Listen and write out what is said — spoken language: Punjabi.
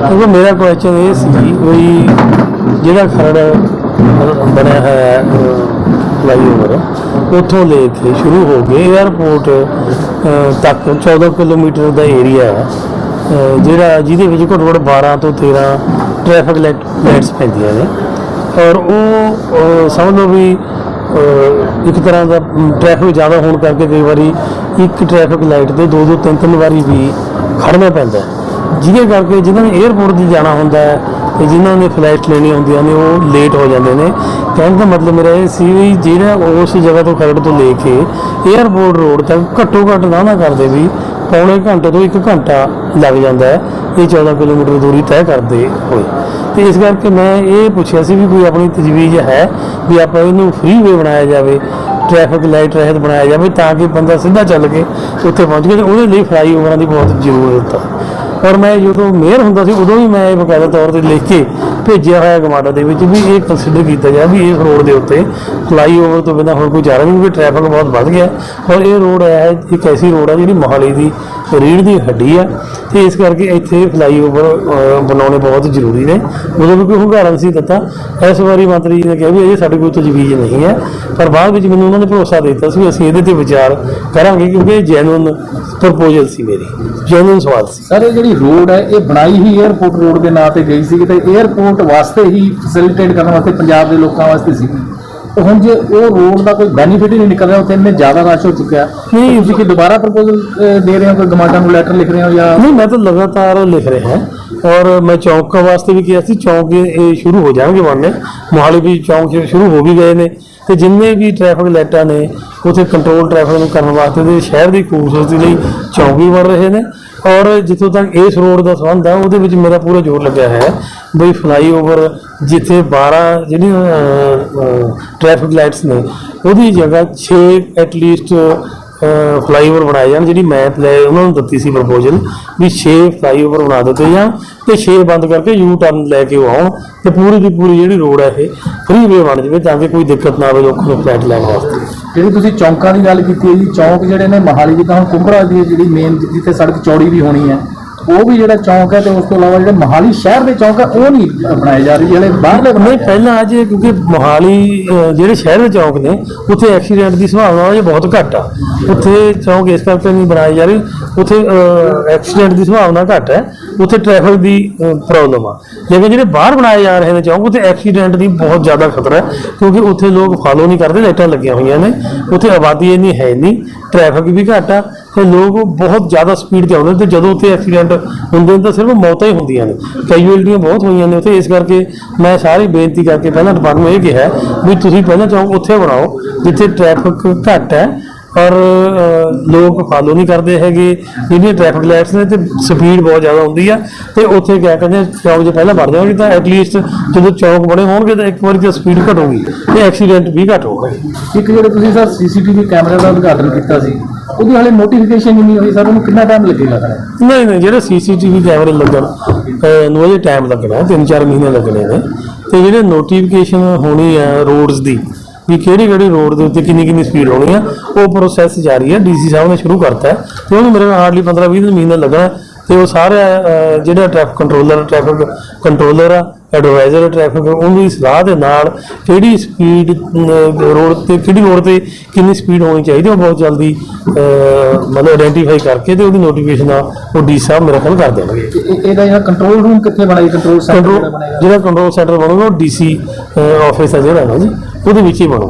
ਕਿਉਂਕਿ ਮੇਰਾ ਕੁਐਸਚਨ ਇਹ ਸੀ ਵੀ ਜਿਹੜਾ ਖਰੜ ਬਣਿਆ ਹੈ ਫਲਾਈਓਵਰ ਉੱਥੋਂ ਲੈ ਕੇ ਸ਼ੁਰੂ ਹੋ ਕੇ 에ਅਰਪੋਰਟ ਤੱਕ 14 ਕਿਲੋਮੀਟਰ ਦਾ ਏਰੀਆ ਹੈ। ਜਿਹੜਾ ਜਿਹਦੇ ਵਿੱਚ ਘੱਟੋ ਘੱਟ 12 ਤੋਂ 13 ਟ੍ਰੈਫਿਕ ਲਾਈਟਸ ਪੈਂਦੀਆਂ ਨੇ। ਔਰ ਉਹ ਸਮਝ ਲਓ ਵੀ ਇੱਕ ਤਰ੍ਹਾਂ ਦਾ ਟ੍ਰੈਫਿਕ ਜ਼ਿਆਦਾ ਹੋਣ ਕਰਕੇ ਕਈ ਵਾਰੀ ਇੱਕ ਟ੍ਰੈਫਿਕ ਲਾਈਟ ਤੇ ਦੋ ਦੋ ਤਿੰਨ ਤਿੰਨ ਵਾਰੀ ਵੀ ਖੜਨਾ ਪੈਂਦਾ ਹੈ। ਜਿਹਦੇ ਕਰਕੇ ਜਿਨ੍ਹਾਂ ਨੇ 에ਅਰਪੋਰਟ 'ਤੇ ਜਾਣਾ ਹੁੰਦਾ ਹੈ ਤੇ ਜਿਨ੍ਹਾਂ ਨੇ ਫਲਾਈਟ ਲੈਣੀ ਹੁੰਦੀਆਂ ਨੇ ਉਹ ਲੇਟ ਹੋ ਜਾਂਦੇ ਨੇ। ਕਹਿਣ ਦਾ ਮਤਲਬ ਮੇਰਾ ਇਹ ਸੀ ਵੀ ਜਿਹੜਾ ਉਸ ਜਗ੍ਹਾ ਤੋਂ ਖਰੜ ਤੋਂ ਲੈ ਕੇ 에ਅਰਪੋਰਟ ਰੋਡ ਤੱਕ ਘੱਟੋ ਘੱਟ ਨਾ ਨਾ ਕਰਦੇ ਵੀ ਪੌਣੇ ਘੰਟੇ ਤੋਂ 1 ਘੰਟਾ ਲੱਗ ਜਾਂਦਾ ਹੈ, ਇਹ 14 ਕਿਲੋਮੀਟਰ ਦੂਰੀ ਤੈਅ ਕਰਦੇ ਹੋਏ। ਤੇ ਇਸ ਕਰਕੇ ਮੈਂ ਇਹ ਪੁੱਛਿਆ ਸੀ ਵੀ ਕੋਈ ਆਪਣੀ ਤਜਵੀਜ਼ ਹੈ ਵੀ ਆਪਾਂ ਇਹਨੂੰ ਫ੍ਰੀਵੇ ਬਣਾਇਆ ਜਾਵੇ ਟ੍ਰੈਫਿਕ ਲਾਈਟ ਰਹਿਤ ਬਣਾਇਆ ਜਾਵੇ ਤਾਂ ਕਿ ਬੰਦਾ ਸਿੱਧਾ ਚੱਲ ਕੇ ਉੱਥੇ ਪਹੁੰਚ ਕੇ ਉਹਦੇ ਲਈ ਫਲਾਈਓਵਰਾਂ ਦੀ ਬਹੁਤ ਜ਼ਰੂਰਤ ਹੈ ਔਰ ਮੈਂ ਜਦੋਂ ਮੇਅਰ ਹੁੰਦਾ ਸੀ, ਉਦੋਂ ਵੀ ਮੈਂ ਇਹ ਬਕਾਇਦਾ ਤੌਰ ਤੇ ਲਿਖ ਕੇ ਭੇਜਿਆ ਹੋਇਆ ਗਮਾਡਾ ਦੇ ਵਿੱਚ ਵੀ ਇਹ ਕੰਸੀਡਰ ਕੀਤਾ ਜਾਵੇ ਵੀ ਇਸ ਰੋਡ ਦੇ ਉੱਤੇ ਫਲਾਈਓਵਰ ਤੋਂ ਬਿਨਾਂ ਹੋਰ ਕੋਈ ਚਾਰਾ ਨਹੀਂ, ਕਿਉਂਕਿ ਟ੍ਰੈਫਿਕ ਬਹੁਤ ਵੱਧ ਗਿਆ। ਔਰ ਇਹ ਰੋਡ ਹੈ, ਇੱਕ ਐਸੀ ਰੋਡ ਹੈ ਜਿਹੜੀ ਮੋਹਾਲੀ ਦੀ ਰੀੜ ਦੀ ਹੱਡੀ ਹੈ ਤੇ ਇਸ ਕਰਕੇ ਇੱਥੇ ਫਲਾਈਓਵਰ ਬਣਾਉਣੇ ਬਹੁਤ ਜ਼ਰੂਰੀ ਨੇ। ਉਦੋਂ ਵੀ ਕੋਈ ਹੁੰਗਾਰਾ ਨਹੀਂ ਸੀ ਦਿੱਤਾ। ਇਸ ਵਾਰੀ ਮੰਤਰੀ ਜੀ ਨੇ ਕਿਹਾ ਵੀ ਇਹ ਸਾਡੇ ਕੋਲ ਤਜਵੀਜ਼ ਨਹੀਂ ਹੈ। ਪਰ ਬਾਅਦ ਵਿੱਚ ਮੈਨੂੰ ਉਹਨਾਂ ਨੇ ਭਰੋਸਾ ਦਿੱਤਾ ਸੀ ਵੀ ਅਸੀਂ ਇਹਦੇ ਤੇ ਵਿਚਾਰ ਕਰਾਂਗੇ, ਕਿਉਂਕਿ ਇਹ ਜੈਨੂਨ ਪ੍ਰਪੋਜ਼ਲ ਸੀ ਮੇਰੀ। ਜੈਨੂਨ ਸਵਾਲ ਸੀ। ਸਰ, ਇਹ ਜਿਹੜੀ ਰੋਡ ਹੈ, ਇਹ ਬਣਾਈ ਹੀ 에ਅਰਪੋਰਟ ਰੋਡ ਦੇ ਨਾਂ ਤੇ ਗਈ ਸੀ, ਤੇ 에 ਅਰਪੋਰਟ ਵਾਸਤੇ ਹੀ ਫੈਸਿਲਿਟੇਟ ਕਰਨ ਵਾਸਤੇ ਪੰਜਾਬ ਦੇ ਲੋਕਾਂ ਵਾਸਤੇ ਸੀ। ਤੇ ਹੁਣ ਜੇ ਉਹ ਰੋਡ ਦਾ ਕੋਈ ਬੈਨੀਫਿਟ ਹੀ ਨਹੀਂ ਨਿਕਲ ਰਿਹਾ ਉੱਥੇ ਇੰਨੇ ਜ਼ਿਆਦਾ ਰਸ਼ ਹੋ ਚੁੱਕਿਆ। ਨਹੀਂ ਤੁਸੀਂ ਕਿ ਦੁਬਾਰਾ ਪ੍ਰਪੋਜ਼ਲ ਦੇ ਰਹੇ ਹੋ ਕੋਈ ਗਮਾਡਾ ਨੂੰ ਲੈਟਰ ਲਿਖ ਰਹੇ ਹੋ ਜਾਂ ਨਹੀਂ ਮੈਂ ਤਾਂ ਲਗਾਤਾਰ ਲਿਖ ਰਿਹਾ ਹਾਂ। ਔਰ ਮੈਂ ਚੌਂਕਾਂ ਵਾਸਤੇ ਵੀ ਕਿਹਾ ਸੀ ਚੌਂਕ ਇਹ ਸ਼ੁਰੂ ਹੋ ਜਾਣਗੇ ਬਣਨੇ ਮੋਹਾਲੀ ਵੀ ਚੌਂਕ ਸ਼ੁਰੂ ਹੋ ਵੀ ਗਏ ਨੇ। ਤੇ ਜਿੰਨੇ ਵੀ ਟ੍ਰੈਫਿਕ ਲਾਈਟਾਂ ਨੇ ਉੱਥੇ ਕੰਟਰੋਲ ਟ੍ਰੈਫਿਕ ਨੂੰ ਕਰਨ ਵਾਸਤੇ ਤੇ ਸ਼ਹਿਰ ਦੀ ਖੂਬਸੂਰਤੀ ਲਈ ਚੌਂਕੀ ਵੀ ਬਣ ਰਹੇ ਨੇ। ਔਰ ਜਿੱਥੋਂ ਤੱਕ ਇਸ ਰੋਡ ਦਾ ਸੰਬੰਧ ਆ, ਉਹਦੇ ਵਿੱਚ ਮੇਰਾ ਪੂਰਾ ਜ਼ੋਰ ਲੱਗਿਆ ਹੈ ਬਈ ਫਲਾਈਓਵਰ ਜਿੱਥੇ 12 ਜਿਹੜੀਆਂ ਟ੍ਰੈਫਿਕ ਲਾਈਟਸ ਨੇ, ਉਹਦੀ ਜਗ੍ਹਾ 6 ਐਟਲੀਸਟ ਫਲਾਈਓਵਰ ਬਣਾਏ ਜਾਣ, ਜਿਹੜੀ ਮੈਂ ਲੈ ਉਹਨਾਂ ਨੂੰ ਦਿੱਤੀ ਸੀ ਪ੍ਰਪੋਜ਼ਲ ਵੀ 6 ਫਲਾਈਓਵਰ ਬਣਾ ਦਿੱਤੇ ਜਾਣ ਤੇ 6 ਬੰਦ ਕਰਕੇ ਯੂ ਟਰਨ ਲੈ ਕੇ ਉਹ ਆਉਣ ਤੇ ਪੂਰੀ ਦੀ ਪੂਰੀ ਜਿਹੜੀ ਰੋਡ ਹੈ ਇਹ ਫ੍ਰੀ ਵੇ ਬਣ ਜਾਵੇ ਤਾਂ ਕਿ ਕੋਈ ਦਿੱਕਤ ਨਾ ਆਵੇ ਲੋਕਾਂ ਨੂੰ ਫਲੈਟ ਲੈਣ ਵਾਸਤੇ। ਜਿਹੜੀ ਤੁਸੀਂ ਚੌਂਕਾਂ ਦੀ ਗੱਲ ਕੀਤੀ ਹੈ ਜੀ, ਚੌਂਕ ਜਿਹੜੇ ਨੇ ਮਹਾਲੀ ਦੀ ਤਾਂ ਹੁਣ ਕੁੰਭਰਾ ਦੀ ਜਿਹੜੀ ਮੇਨ ਜਿੱਥੇ ਸੜਕ ਚੌੜੀ ਵੀ ਹੋਣੀ ਹੈ। ਉਹ ਵੀ ਜਿਹੜਾ ਚੌਂਕ ਹੈ ਤੇ ਉਸ ਤੋਂ ਇਲਾਵਾ ਜਿਹੜੇ ਮਹਾਲੀ ਸ਼ਹਿਰ ਦੇ ਚੌਂਕ ਹੈ ਉਹ ਨਹੀਂ ਬਣਾਏ ਜਾ ਰਹੇ ਜਿਹੜੇ ਬਾਹਰਲੇ ਨਹੀਂ ਪਹਿਲਾਂ ਅਜੇ ਕਿਉਂਕਿ ਮੋਹਾਲੀ ਅਹ, ਜਿਹੜੇ ਸ਼ਹਿਰ ਦੇ ਚੌਂਕ ਨੇ ਉੱਥੇ ਐਕਸੀਡੈਂਟ ਦੀ ਸੰਭਾਵਨਾ ਅਜੇ ਬਹੁਤ ਘੱਟ ਆ। ਉੱਥੇ ਚੌਂਕ ਇਸ ਕਰਕੇ ਨਹੀਂ ਬਣਾਏ ਜਾ ਰਹੇ ਉੱਥੇ ਐਕਸੀਡੈਂਟ ਦੀ ਸੰਭਾਵਨਾ ਘੱਟ ਹੈ ਉੱਥੇ ਟ੍ਰੈਫਿਕ ਦੀ ਪ੍ਰੋਬਲਮ ਆ। ਲੇਕਿਨ ਜਿਹੜੇ ਬਾਹਰ ਬਣਾਏ ਜਾ ਰਹੇ ਨੇ ਚੌਂਕ ਉੱਥੇ ਐਕਸੀਡੈਂਟ ਦੀ ਬਹੁਤ ਜ਼ਿਆਦਾ ਖਤਰਾ ਹੈ ਕਿਉਂਕਿ ਉੱਥੇ ਲੋਕ ਫਾਲੋ ਨਹੀਂ ਕਰਦੇ ਲਾਈਟਾਂ ਲੱਗੀਆਂ ਹੋਈਆਂ ਨੇ ਉੱਥੇ ਆਬਾਦੀ ਇੰਨੀ ਹੈ ਨਹੀਂ ਟ੍ਰੈਫਿਕ ਵੀ ਘੱਟ ਆ ਤੇ ਲੋਕ ਬਹੁਤ ਜ਼ਿਆਦਾ ਸਪੀਡ ਤੇ ਆਉਂਦੇ ਨੇ ਤੇ ਜਦੋਂ ਉੱਥੇ ਐਕਸੀਡੈਂਟ ਹੁੰਦੇ ਨੇ ਤਾਂ ਸਿਰਫ ਮੌਤਾਂ ਹੀ ਹੁੰਦੀਆਂ ਨੇ। ਕੈਜੂਅਲਟੀਆਂ ਬਹੁਤ ਹੋਈਆਂ ਨੇ ਉੱਥੇ, ਇਸ ਕਰਕੇ ਮੈਂ ਸਾਰੀ ਬੇਨਤੀ ਕਰਕੇ ਪਹਿਲਾਂ ਡਿਪਾਰਟਮੈਂਟ ਇਹ ਕਿਹਾ ਵੀ ਤੁਸੀਂ ਪਹਿਲਾਂ ਚੌਂਕ ਉੱਥੇ ਬਣਾਓ, ਜਿੱਥੇ ਟ੍ਰੈਫਿਕ ਘੱਟ ਹੈ ਅ, ਲੋਕ ਫਾਲੋ ਨਹੀਂ ਕਰਦੇ ਹੈਗੇ। ਜਿਹੜੀਆਂ ਟ੍ਰੈਫਿਕ ਲਾਈਟਸ ਨੇ ਤੇ ਸਪੀਡ ਬਹੁਤ ਜ਼ਿਆਦਾ ਹੁੰਦੀ ਆ ਤੇ ਉੱਥੇ ਕਿਆ ਕਹਿੰਦੇ ਚੌਂਕ ਜੇ ਪਹਿਲਾਂ ਵੜ ਜਾਓਗੇ ਤਾਂ ਐਟਲੀਸਟ ਜਦੋਂ ਚੌਂਕ ਬਣੇ ਹੋਣਗੇ ਤਾਂ ਇੱਕ ਵਾਰੀ ਤਾਂ ਸਪੀਡ ਘਟੂਗੀ ਤੇ ਐਕਸੀਡੈਂਟ ਵੀ ਘੱਟ ਹੋਣਗੇ ਇੱਕ ਜਿਹੜੇ ਤੁਸੀਂ ਸਰ ਸੀਸੀਟੀਵੀ ਕੈਮਰੇ ਦਾ ਉਦਘਾਟਨ ਕੀਤਾ ਸੀ ਉਹਦੀ ਹਾਲੇ ਨੋਟੀਫਿਕੇਸ਼ਨ ਹੀ ਨਹੀਂ ਹੋਈ ਸਰ ਉਹਨੂੰ ਕਿੰਨਾ ਟਾਈਮ ਲੱਗੇਗਾ ਸਰ? ਨਹੀਂ ਨਹੀਂ ਜਿਹੜੇ ਸੀਸੀਟੀਵੀ ਕੈਮਰੇ ਲੱਗਣ ਨੂੰ ਅਜੇ ਟਾਈਮ ਲੱਗਣਾ 3-4 ਮਹੀਨੇ ਲੱਗਣੇ ਨੇ। ਤੇ ਜਿਹੜੇ ਨੋਟੀਫਿਕੇਸ਼ਨ ਹੋਣੀ ਆ ਰੋਡਸ ਦੀ ਵੀ ਕਿਹੜੀ ਕਿਹੜੀ ਰੋਡ ਦੇ ਉੱਤੇ ਕਿੰਨੀ ਕਿੰਨੀ ਸਪੀਡ ਹੋਣੀ ਆ ਉਹ ਪ੍ਰੋਸੈਸ ਜਾਰੀ ਹੈ ਡੀਸੀ ਸਾਹਿਬ ਨੇ ਸ਼ੁਰੂ ਕਰਤਾ ਹੈ ਤੇ ਉਹਨੂੰ ਮੇਰੇ ਨਾਲ ਹਾਰਡਲੀ 15-20 ਮਹੀਨੇ ਲੱਗਣਾ ਤੇ ਉਹ ਸਾਰੇ ਜਿਹੜਾ ਟ੍ਰੈਫਿਕ ਕੰਟਰੋਲਰ ਟ੍ਰੈਫਿਕ ਕੰਟਰੋਲਰ ਆ ਐਡਵਾਈਜ਼ਰ ਟ੍ਰੈਫਿਕ ਉਹਦੀ ਸਲਾਹ ਦੇ ਨਾਲ ਕਿਹੜੀ ਸਪੀਡ ਰੋਡ ਤੇ ਕਿਹੜੀ ਰੋਡ ਤੇ ਕਿੰਨੀ ਸਪੀਡ ਹੋਣੀ ਚਾਹੀਦੀ ਉਹ ਬਹੁਤ ਜਲਦੀ ਮਤਲਬ ਆਇਡੈਂਟੀਫਾਈ ਕਰਕੇ ਤੇ ਉਹਦੀ ਨੋਟੀਫਿਕੇਸ਼ਨ ਆ ਉਹ ਡੀ ਸਾਹਿਬ ਮੇਰੇ ਖਿਆਲ ਕਰ ਦੇਣਗੇ। ਇਹਦਾ ਜਿਹੜਾ ਕੰਟਰੋਲ ਰੂਮ ਕਿੱਥੇ ਬਣਾਈ? ਕੰਟਰੋਲ ਸੈਂਟਰ ਜਿਹੜਾ ਜਿਹੜਾ ਕੰਟਰੋਲ ਸੈਂਟਰ ਬਣੂਗਾ ਉਹ ਡੀਸੀ ਆਫਿਸ ਹੈ ਜਿਹੜਾ ਨਾ ਜੀ। ਉਹਦੇ ਵਿੱਚ ਹੀ ਬਣੂ